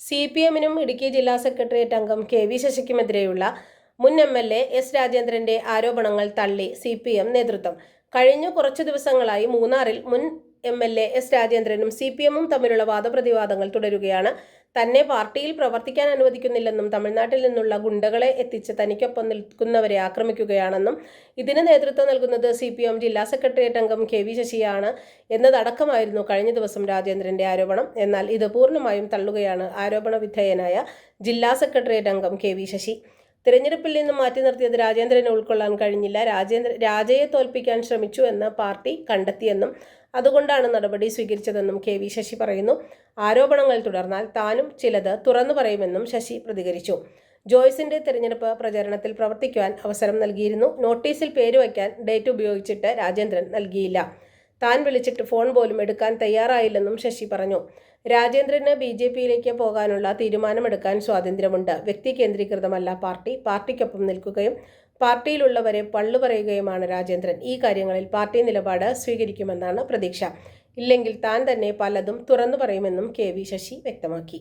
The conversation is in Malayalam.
സി പി എമ്മിനും ഇടുക്കി ജില്ലാ സെക്രട്ടേറിയറ്റ് അംഗം കെ വി ശശിക്കുമെതിരെയുള്ള മുൻ എം എൽ എ എസ് രാജേന്ദ്രന്റെ ആരോപണങ്ങൾ തള്ളി സി പി എം നേതൃത്വം. കഴിഞ്ഞ കുറച്ചു ദിവസങ്ങളായി മൂന്നാറിൽ മുൻ എം എൽ എ എസ് രാജേന്ദ്രനും സി പി എമ്മും തമ്മിലുള്ള വാദപ്രതിവാദങ്ങൾ തുടരുകയാണ്. തന്നെ പാർട്ടിയിൽ പ്രവർത്തിക്കാൻ അനുവദിക്കുന്നില്ലെന്നും തമിഴ്നാട്ടിൽ നിന്നുള്ള ഗുണ്ടകളെ എത്തിച്ച് തനിക്കൊപ്പം നിൽക്കുന്നവരെ ആക്രമിക്കുകയാണെന്നും ഇതിന് നേതൃത്വം നൽകുന്നത് സി പി എം ജില്ലാ സെക്രട്ടേറിയറ്റ് അംഗം കെ വി ശശിയാണ് എന്നതടക്കമായിരുന്നു കഴിഞ്ഞ ദിവസം രാജേന്ദ്രന്റെ ആരോപണം. എന്നാൽ ഇത് പൂർണമായും തള്ളുകയാണ് ആരോപണ വിധേയനായ ജില്ലാ സെക്രട്ടേറിയറ്റ് അംഗം കെ വി ശശി. തിരഞ്ഞെടുപ്പിൽ നിന്ന് മാറ്റി നിർത്തിയത് രാജേന്ദ്രനെ ഉൾക്കൊള്ളാൻ കഴിഞ്ഞില്ല. രാജേന്ദ്ര രാജയെ തോൽപ്പിക്കാൻ ശ്രമിച്ചു എന്ന് പാർട്ടി കണ്ടെത്തിയെന്നും അതുകൊണ്ടാണ് നടപടി സ്വീകരിച്ചതെന്നും കെ വി ശശി പറയുന്നു. ആരോപണങ്ങൾ തുടർന്നാൽ താനും ചിലത് തുറന്നു പറയുമെന്നും ശശി പ്രതികരിച്ചു. ജോയ്സിന്റെ തെരഞ്ഞെടുപ്പ് പ്രചരണത്തിൽ പ്രവർത്തിക്കുവാൻ അവസരം നൽകിയിരുന്നു. നോട്ടീസിൽ പേര് വയ്ക്കാൻ ഡേറ്റ് ഉപയോഗിച്ചിട്ട് രാജേന്ദ്രൻ നൽകിയില്ല. താൻ വിളിച്ചിട്ട് ഫോൺ പോലും എടുക്കാൻ തയ്യാറായില്ലെന്നും ശശി പറഞ്ഞു. രാജേന്ദ്രന് ബി ജെ പിയിലേക്ക് പോകാനുള്ള തീരുമാനമെടുക്കാൻ സ്വാതന്ത്ര്യമുണ്ട്. വ്യക്തി കേന്ദ്രീകൃതമല്ല പാർട്ടി. പാർട്ടിക്കൊപ്പം നിൽക്കുകയും പാർട്ടിയിലുള്ളവരെ പള്ളു പറയുകയുമാണ് രാജേന്ദ്രൻ. ഈ കാര്യങ്ങളിൽ പാർട്ടി നിലപാട് സ്വീകരിക്കുമെന്നാണ് പ്രതീക്ഷ. ഇല്ലെങ്കിൽ താൻ തന്നെ പലതും തുറന്നു പറയുമെന്നും കെ വി ശശി വ്യക്തമാക്കി.